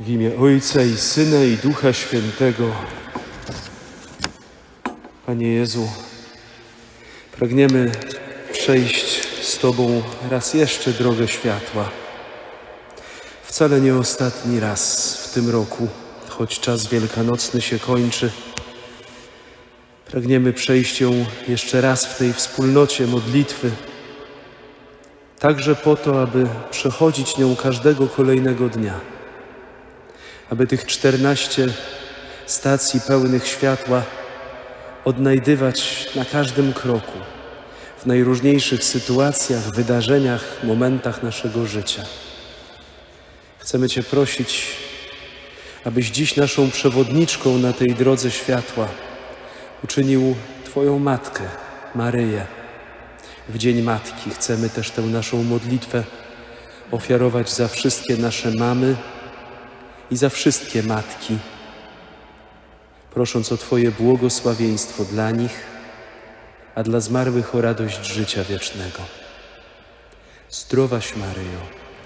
W imię Ojca i Syna i Ducha Świętego. Panie Jezu, pragniemy przejść z Tobą raz jeszcze drogę światła. Wcale nie ostatni raz w tym roku, choć czas wielkanocny się kończy. Pragniemy przejść ją jeszcze raz w tej wspólnocie modlitwy, także po to, aby przechodzić nią każdego kolejnego dnia, aby tych czternaście stacji pełnych światła odnajdywać na każdym kroku, w najróżniejszych sytuacjach, wydarzeniach, momentach naszego życia. Chcemy Cię prosić, abyś dziś naszą przewodniczką na tej drodze światła uczynił Twoją Matkę, Maryję. W Dzień Matki chcemy też tę naszą modlitwę ofiarować za wszystkie nasze mamy i za wszystkie matki, prosząc o Twoje błogosławieństwo dla nich, a dla zmarłych o radość życia wiecznego. Zdrowaś Maryjo,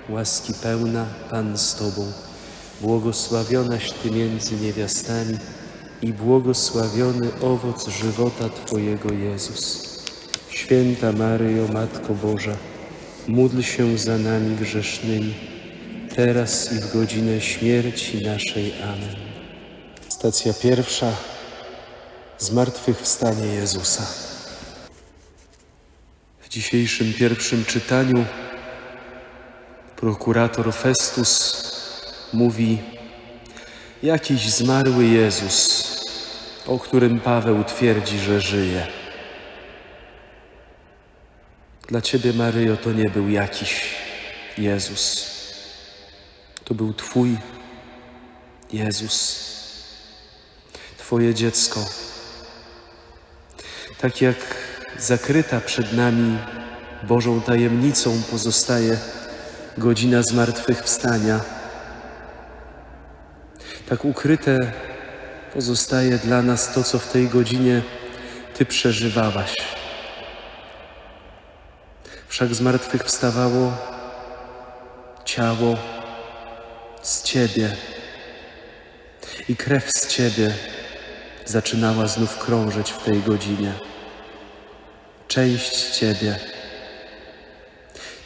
łaski pełna, Pan z Tobą, błogosławionaś Ty między niewiastami i błogosławiony owoc żywota Twojego Jezus. Święta Maryjo, Matko Boża, módl się za nami grzesznymi, teraz i w godzinę śmierci naszej. Amen. Stacja pierwsza. Zmartwychwstanie Jezusa. W dzisiejszym pierwszym czytaniu prokurator Festus mówi jakiś zmarły Jezus, o którym Paweł twierdzi, że żyje. Dla Ciebie, Maryjo, to nie był jakiś Jezus. To był Twój Jezus, Twoje dziecko. Tak jak zakryta przed nami Bożą tajemnicą pozostaje godzina zmartwychwstania, tak ukryte pozostaje dla nas to, co w tej godzinie Ty przeżywałaś. Wszak zmartwychwstawało ciało z Ciebie i krew z Ciebie zaczynała znów krążyć w tej godzinie. Część Ciebie,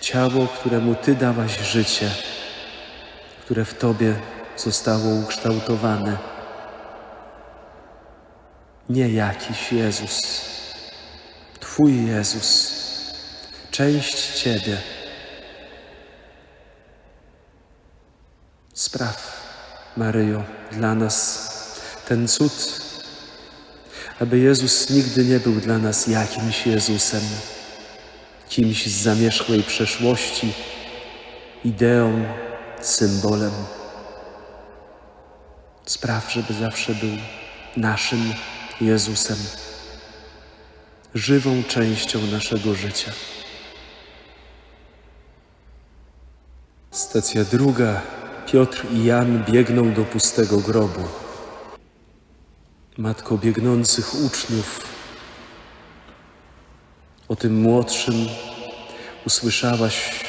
ciało, któremu Ty dałaś życie, które w Tobie zostało ukształtowane. Nie jakiś Jezus, Twój Jezus, część Ciebie. Spraw, Maryjo, dla nas ten cud, aby Jezus nigdy nie był dla nas jakimś Jezusem, kimś z zamierzchłej przeszłości, ideą, symbolem. Spraw, żeby zawsze był naszym Jezusem, żywą częścią naszego życia. Stacja druga. Piotr i Jan biegną do pustego grobu. Matko biegnących uczniów, o tym młodszym usłyszałaś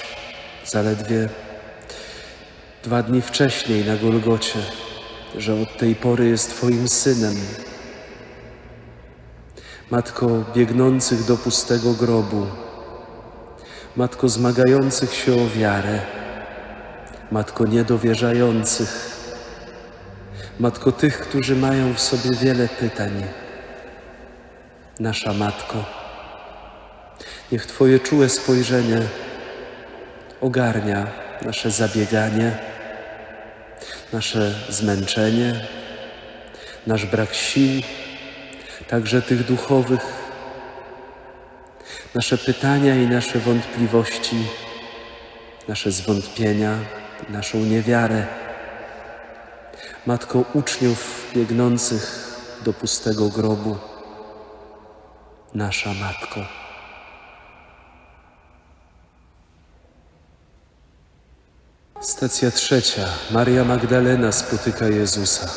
zaledwie dwa dni wcześniej na Golgocie, że od tej pory jest Twoim synem. Matko biegnących do pustego grobu, Matko zmagających się o wiarę, Matko niedowierzających, Matko tych, którzy mają w sobie wiele pytań. Nasza Matko, niech Twoje czułe spojrzenie ogarnia nasze zabieganie, nasze zmęczenie, nasz brak sił, także tych duchowych, nasze pytania i nasze wątpliwości, nasze zwątpienia, naszą niewiarę. Matko uczniów biegnących do pustego grobu, nasza Matko. Stacja trzecia. Maria Magdalena spotyka Jezusa.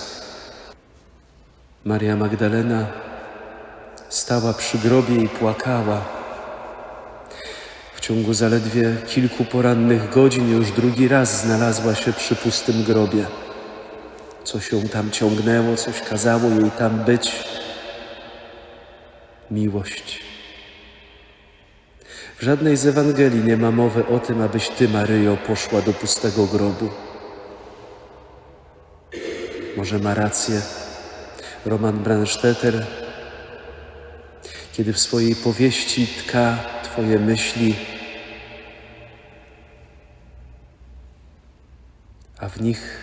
Maria Magdalena stała przy grobie i płakała. W ciągu zaledwie kilku porannych godzin już drugi raz znalazła się przy pustym grobie. coś ją tam ciągnęło, coś kazało jej tam być. Miłość. W żadnej z Ewangelii nie ma mowy o tym, abyś ty, Maryjo, poszła do pustego grobu. Może ma rację Roman Brandstetter, kiedy w swojej powieści tka Twoje myśli, a w nich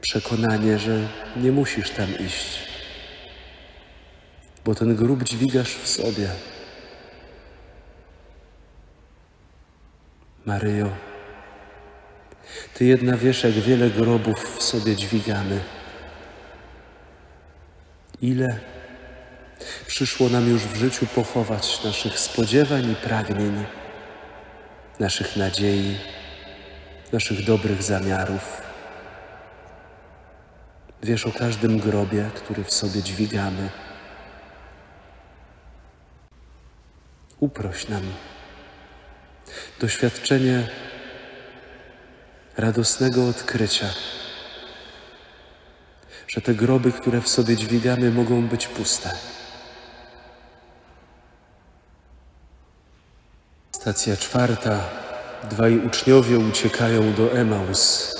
przekonanie, że nie musisz tam iść, bo ten grób dźwigasz w sobie. Maryjo, Ty jedna wiesz, jak wiele grobów w sobie dźwigamy. Ile przyszło nam już w życiu pochować naszych spodziewań i pragnień, naszych nadziei, naszych dobrych zamiarów. Wiesz o każdym grobie, który w sobie dźwigamy. Uproś nam doświadczenie radosnego odkrycia, że te groby, które w sobie dźwigamy, mogą być puste. Stacja czwarta. Dwaj uczniowie uciekają do Emaus.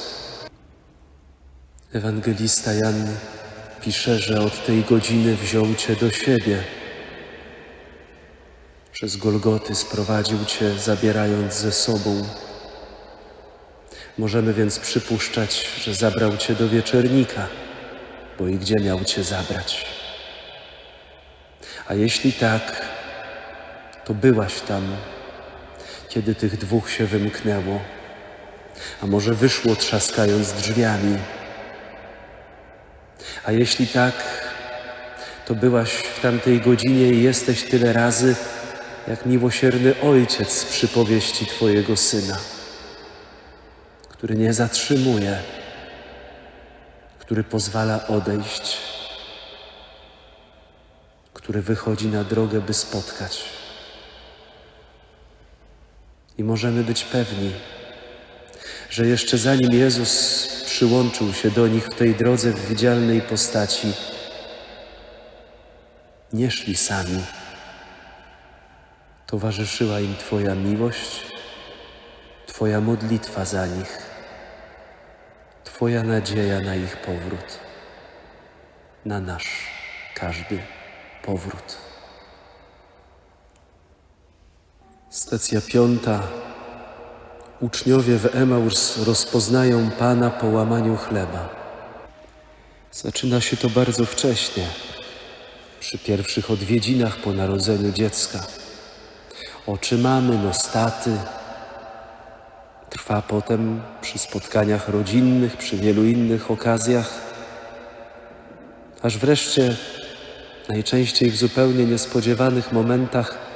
Ewangelista Jan pisze, że od tej godziny wziął Cię do siebie. Przez Golgoty sprowadził Cię, zabierając ze sobą. Możemy więc przypuszczać, że zabrał Cię do wieczernika, bo i gdzie miał Cię zabrać? A jeśli tak, to byłaś tam, kiedy tych dwóch się wymknęło, a może wyszło trzaskając drzwiami. A jeśli tak, to byłaś w tamtej godzinie i jesteś tyle razy, jak miłosierny ojciec z przypowieści Twojego syna, który nie zatrzymuje, który pozwala odejść, który wychodzi na drogę, by spotkać. I możemy być pewni, że jeszcze zanim Jezus przyłączył się do nich w tej drodze w widzialnej postaci, nie szli sami. Towarzyszyła im Twoja miłość, Twoja modlitwa za nich, Twoja nadzieja na ich powrót, na nasz każdy powrót. Stacja piąta. Uczniowie w Emaus rozpoznają Pana po łamaniu chleba. Zaczyna się to bardzo wcześnie, przy pierwszych odwiedzinach po narodzeniu dziecka. Oczy mamy, nostaty. Trwa potem przy spotkaniach rodzinnych, przy wielu innych okazjach, aż wreszcie, najczęściej w zupełnie niespodziewanych momentach,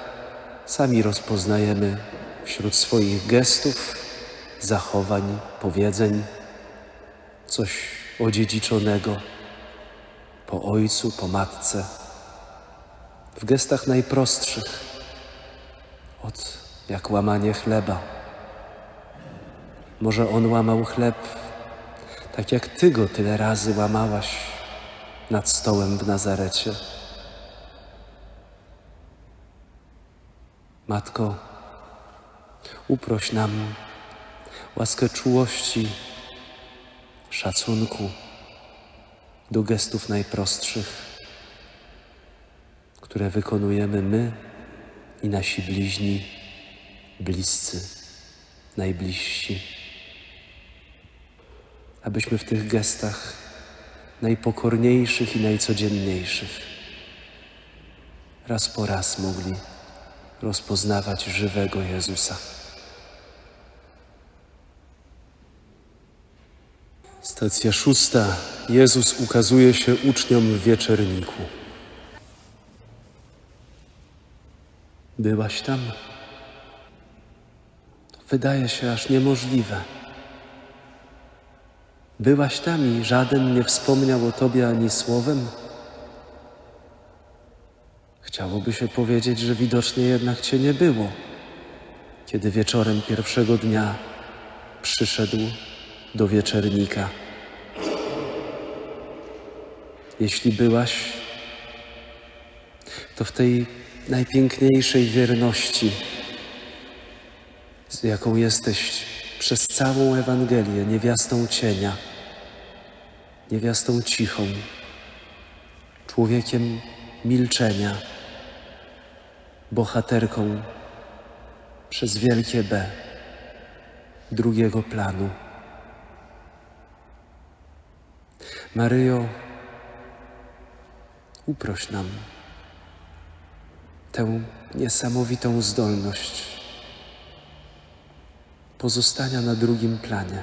sami rozpoznajemy wśród swoich gestów, zachowań, powiedzeń coś odziedziczonego po ojcu, po matce, w gestach najprostszych, od jak łamanie chleba. Może on łamał chleb, tak jak ty go tyle razy łamałaś nad stołem w Nazarecie. Matko, uproś nam łaskę czułości, szacunku do gestów najprostszych, które wykonujemy my i nasi bliźni, bliscy, najbliżsi. Abyśmy w tych gestach najpokorniejszych i najcodzienniejszych raz po raz mogli rozpoznawać żywego Jezusa. Stacja szósta. Jezus ukazuje się uczniom w wieczerniku. Byłaś tam? Wydaje się aż niemożliwe. Byłaś tam i żaden nie wspomniał o tobie ani słowem? Chciałoby się powiedzieć, że widocznie jednak cię nie było, kiedy wieczorem pierwszego dnia przyszedł do wieczernika. Jeśli byłaś, to w tej najpiękniejszej wierności, z jaką jesteś przez całą Ewangelię, niewiastą cienia, niewiastą cichą, człowiekiem milczenia, bohaterką przez wielkie B drugiego planu. Maryjo, uproś nam tę niesamowitą zdolność pozostania na drugim planie,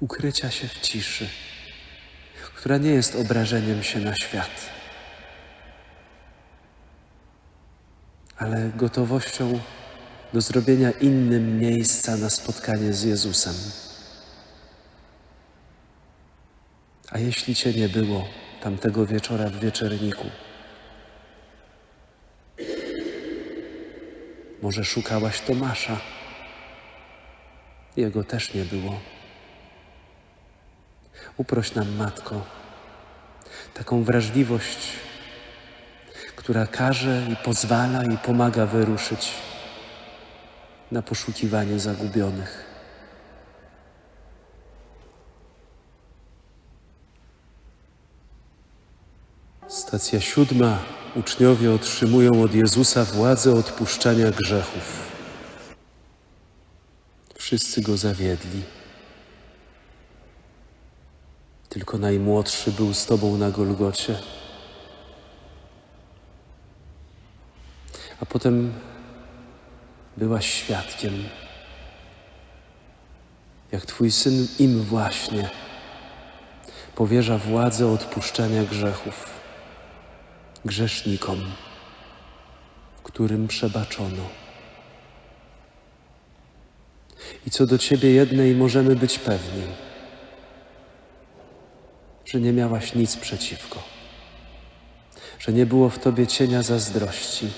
ukrycia się w ciszy, która nie jest obrażeniem się na świat, ale gotowością do zrobienia innym miejsca na spotkanie z Jezusem. A jeśli Cię nie było tamtego wieczora w wieczerniku, może szukałaś Tomasza? Jego też nie było. Uproś nam, Matko, taką wrażliwość, która każe i pozwala i pomaga wyruszyć na poszukiwanie zagubionych. Stacja siódma. Uczniowie otrzymują od Jezusa władzę odpuszczania grzechów. Wszyscy go zawiedli. Tylko najmłodszy był z Tobą na Golgocie. Potem byłaś świadkiem, jak Twój syn im właśnie powierza władzę odpuszczania grzechów grzesznikom, którym przebaczono. I co do Ciebie jednej możemy być pewni, że nie miałaś nic przeciwko, że nie było w Tobie cienia zazdrości,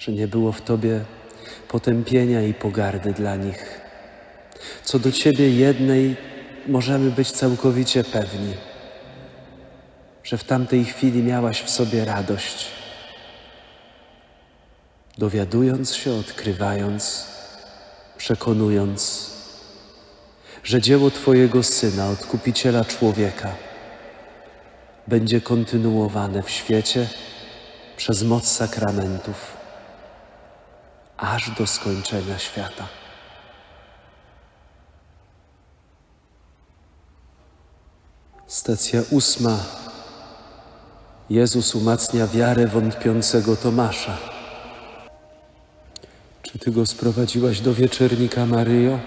że nie było w Tobie potępienia i pogardy dla nich. Co do Ciebie jednej możemy być całkowicie pewni, że w tamtej chwili miałaś w sobie radość, dowiadując się, odkrywając, przekonując, że dzieło Twojego Syna, Odkupiciela człowieka, będzie kontynuowane w świecie przez moc sakramentów, aż do skończenia świata. Stacja ósma. Jezus umacnia wiarę wątpiącego Tomasza. Czy ty go sprowadziłaś do wieczernika, Maryjo?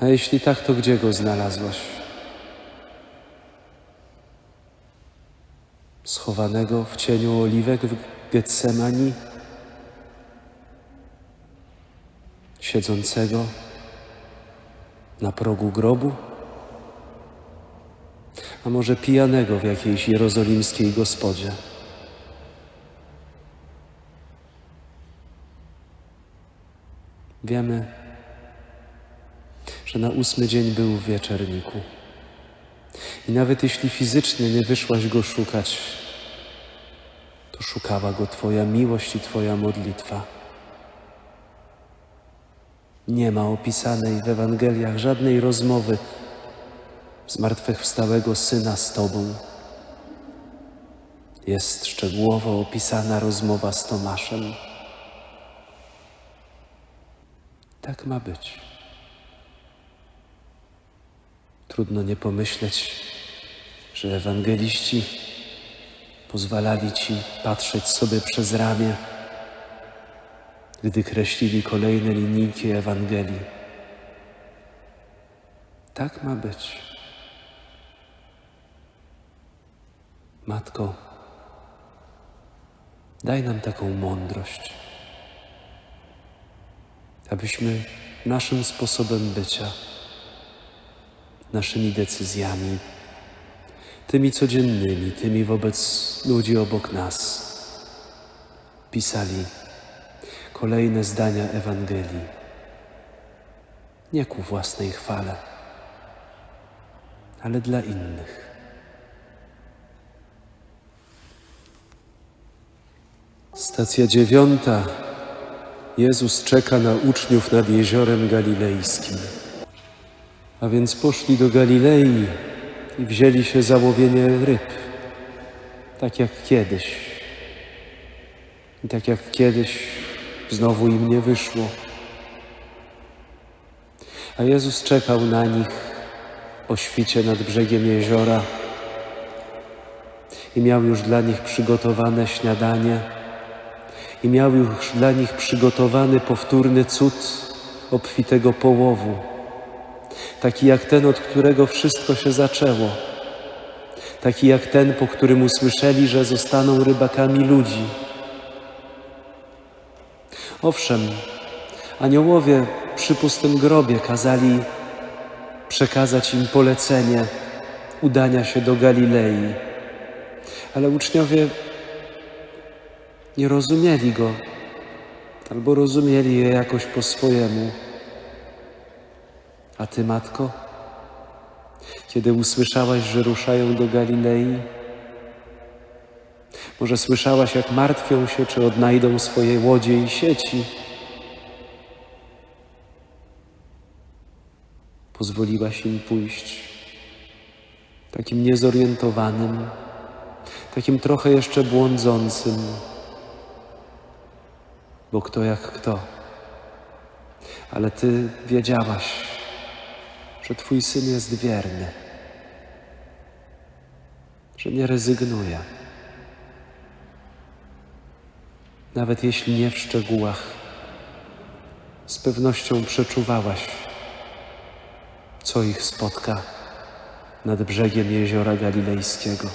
A jeśli tak, to gdzie go znalazłaś? Schowanego w cieniu oliwek w Getsemani? Siedzącego na progu grobu? a może pijanego w jakiejś jerozolimskiej gospodzie. Wiemy, że na ósmy dzień był w wieczerniku. I nawet jeśli fizycznie nie wyszłaś go szukać, to szukała go Twoja miłość i Twoja modlitwa. Nie ma opisanej w Ewangeliach żadnej rozmowy zmartwychwstałego Syna z Tobą. Jest szczegółowo opisana rozmowa z Tomaszem. Tak ma być. Trudno nie pomyśleć, że ewangeliści pozwalali Ci patrzeć sobie przez ramię, gdy kreślili kolejne linijki Ewangelii. Tak ma być. Matko, daj nam taką mądrość, abyśmy naszym sposobem bycia, naszymi decyzjami, tymi codziennymi, tymi wobec ludzi obok nas, pisali kolejne zdania Ewangelii, nie ku własnej chwale, ale dla innych. Stacja dziewiąta. Jezus czeka na uczniów nad jeziorem galilejskim. A więc poszli do Galilei i wzięli się za łowienie ryb, tak jak kiedyś. I tak jak kiedyś znowu im nie wyszło. A Jezus czekał na nich o świcie nad brzegiem jeziora i miał już dla nich przygotowane śniadanie i miał już dla nich przygotowany powtórny cud obfitego połowu, taki jak ten, od którego wszystko się zaczęło, taki jak ten, po którym usłyszeli, że zostaną rybakami ludzi. Owszem, aniołowie przy pustym grobie kazali przekazać im polecenie udania się do Galilei, ale uczniowie nie rozumieli go, albo rozumieli je jakoś po swojemu. A ty, matko, kiedy usłyszałaś, że ruszają do Galilei, może słyszałaś, jak martwią się, czy odnajdą swoje łodzie i sieci. Pozwoliłaś im pójść takim niezorientowanym, takim trochę jeszcze błądzącym, bo kto jak kto. Ale ty wiedziałaś, że twój syn jest wierny, że nie rezygnuje. Nawet jeśli nie w szczegółach, z pewnością przeczuwałaś, co ich spotka nad brzegiem jeziora galilejskiego.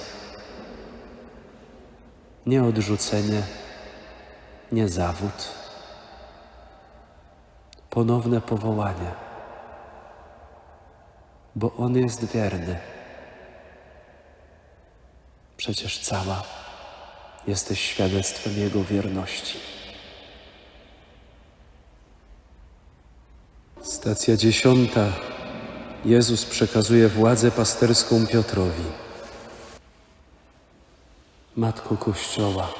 Nie odrzucenie, nie zawód, ponowne powołanie, bo On jest wierny. Przecież cała jesteś świadectwem Jego wierności. Stacja dziesiąta. Jezus przekazuje władzę pasterską Piotrowi. Matko Kościoła.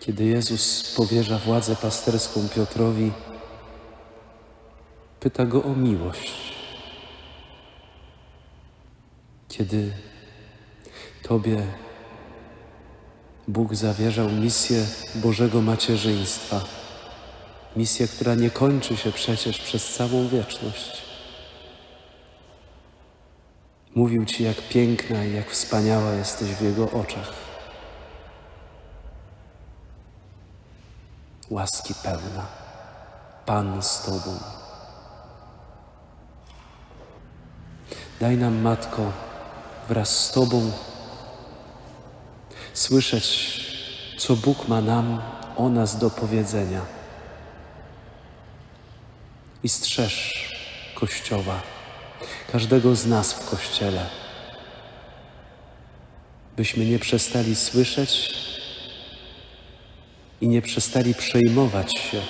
Kiedy Jezus powierza władzę pasterską Piotrowi, pyta go o miłość. Kiedy Tobie Bóg zawierzał misję Bożego macierzyństwa, misję, która nie kończy się przecież przez całą wieczność. Mówił Ci, jak piękna i jak wspaniała jesteś w Jego oczach. łaski pełna, Pan z Tobą. Daj nam, Matko, wraz z Tobą słyszeć, co Bóg ma nam o nas do powiedzenia. I strzeż Kościoła, każdego z nas w Kościele, byśmy nie przestali słyszeć i nie przestali przejmować się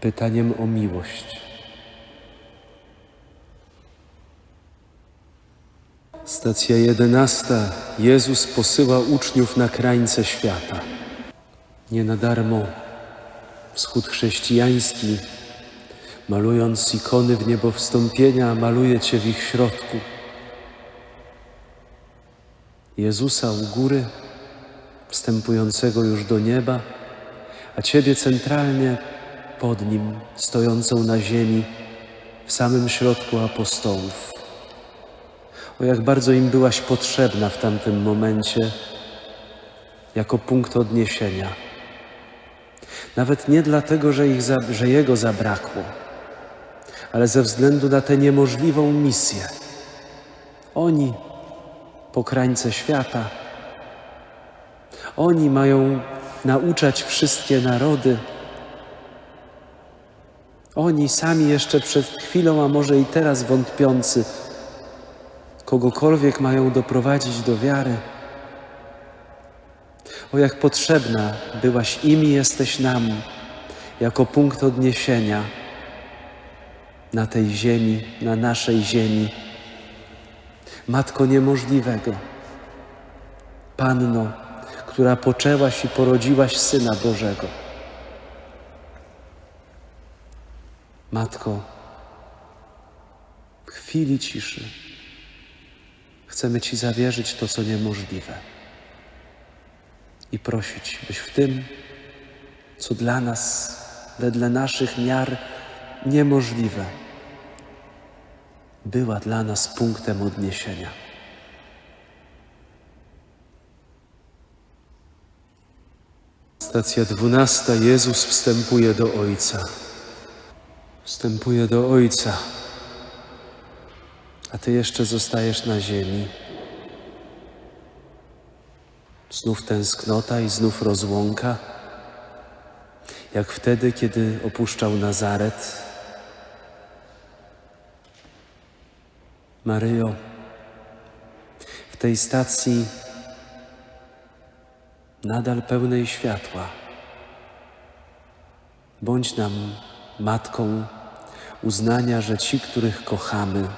pytaniem o miłość. Stacja jedenasta. Jezus posyła uczniów na krańce świata. Nie na darmo wschód chrześcijański, malując ikony w niebo wstąpienia, maluje Cię w ich środku. Jezusa u góry, wstępującego już do nieba, a Ciebie centralnie pod Nim, stojącą na ziemi, w samym środku apostołów. O jak bardzo im byłaś potrzebna w tamtym momencie, jako punkt odniesienia. Nawet nie dlatego, że, ich że Jego zabrakło, ale ze względu na tę niemożliwą misję. Oni po krańce świata oni mają nauczać wszystkie narody. Oni sami jeszcze przed chwilą, a może i teraz wątpiący, kogokolwiek mają doprowadzić do wiary. O jak potrzebna byłaś im i jesteś nam jako punkt odniesienia. na tej ziemi, na naszej ziemi. Matko niemożliwego, Panno, która poczęłaś i porodziłaś Syna Bożego. Matko, w chwili ciszy chcemy Ci zawierzyć to, co niemożliwe i prosić, byś w tym, co dla nas, wedle naszych miar niemożliwe, była dla nas punktem odniesienia. Stacja dwunasta. Jezus wstępuje do Ojca. Wstępuje do Ojca, a Ty jeszcze zostajesz na ziemi. Znów tęsknota i znów rozłąka, jak wtedy, kiedy opuszczał Nazaret. Maryjo, w tej stacji nadal pełnej światła, bądź nam matką uznania, że ci, których kochamy,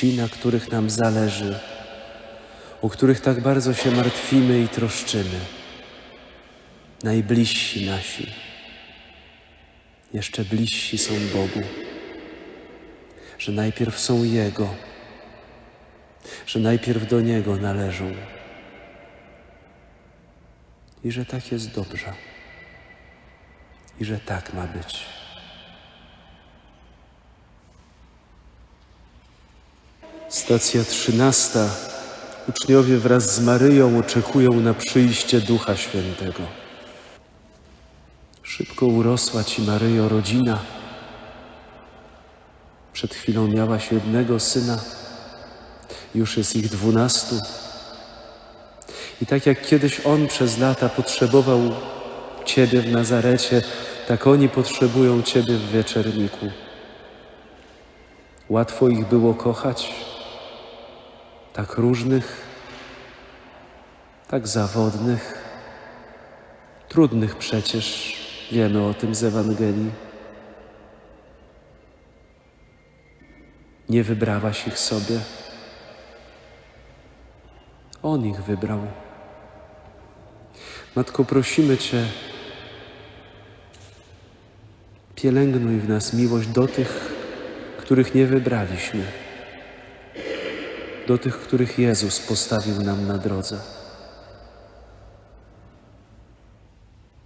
ci, na których nam zależy, o których tak bardzo się martwimy i troszczymy, najbliżsi nasi, jeszcze bliżsi są Bogu, że najpierw są Jego, że najpierw do Niego należą. I że tak jest dobrze. I że tak ma być. Stacja trzynasta. Uczniowie wraz z Maryją oczekują na przyjście Ducha Świętego. Szybko urosła ci Maryjo rodzina. Przed chwilą miałaś jednego syna, już jest ich dwunastu. I tak jak kiedyś on przez lata potrzebował Ciebie w Nazarecie, tak oni potrzebują Ciebie w wieczerniku. Łatwo ich było kochać, tak różnych, tak zawodnych, trudnych przecież, wiemy o tym z Ewangelii. Nie wybrałaś ich sobie, On ich wybrał. Matko, prosimy Cię, pielęgnuj w nas miłość do tych, których nie wybraliśmy, do tych, których Jezus postawił nam na drodze.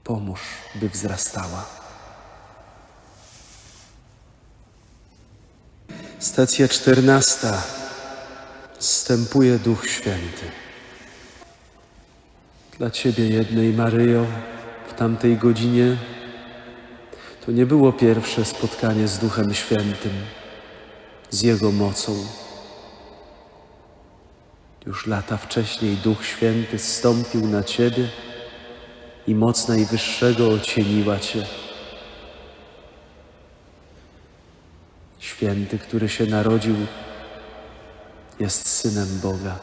Pomóż, by wzrastała. Stacja czternasta. Zstępuje Duch Święty. Dla Ciebie jednej, Maryjo, w tamtej godzinie to nie było pierwsze spotkanie z Duchem Świętym, z Jego mocą. Już lata wcześniej Duch Święty zstąpił na Ciebie i moc Najwyższego ocieniła Cię. Święty, który się narodził, jest Synem Boga.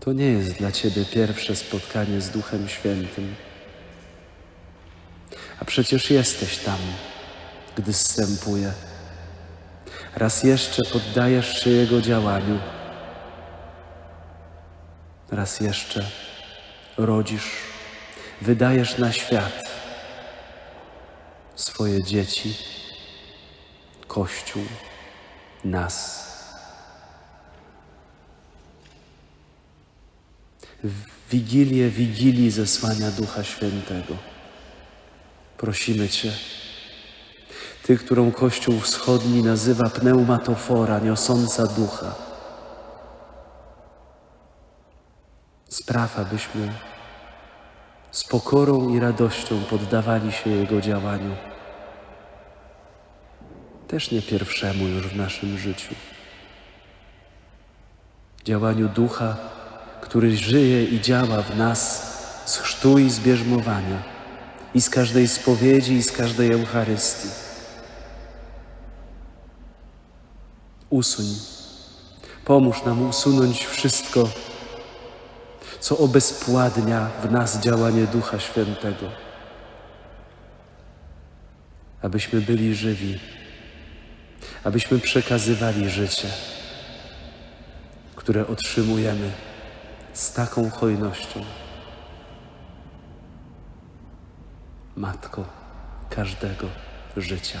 To nie jest dla Ciebie pierwsze spotkanie z Duchem Świętym. A przecież jesteś tam, gdy zstępuje. Raz jeszcze poddajesz się Jego działaniu. Raz jeszcze rodzisz, wydajesz na świat swoje dzieci, Kościół, nas. Wigilię Wigilii zesłania Ducha Świętego. Prosimy Cię, Ty, którą Kościół Wschodni nazywa pneumatofora, niosąca Ducha. Spraw, abyśmy z pokorą i radością poddawali się Jego działaniu. Też nie pierwszemu już w naszym życiu. Działaniu Ducha, który żyje i działa w nas z chrztu i z bierzmowania, i z każdej spowiedzi, i z każdej Eucharystii. Usuń, pomóż nam usunąć wszystko, co obezpładnia w nas działanie Ducha Świętego. abyśmy byli żywi, abyśmy przekazywali życie, które otrzymujemy z taką hojnością. Matko każdego życia.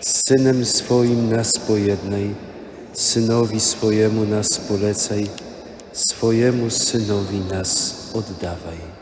z Synem swoim nas pojednaj, Synowi swojemu nas polecaj, swojemu Synowi nas oddawaj.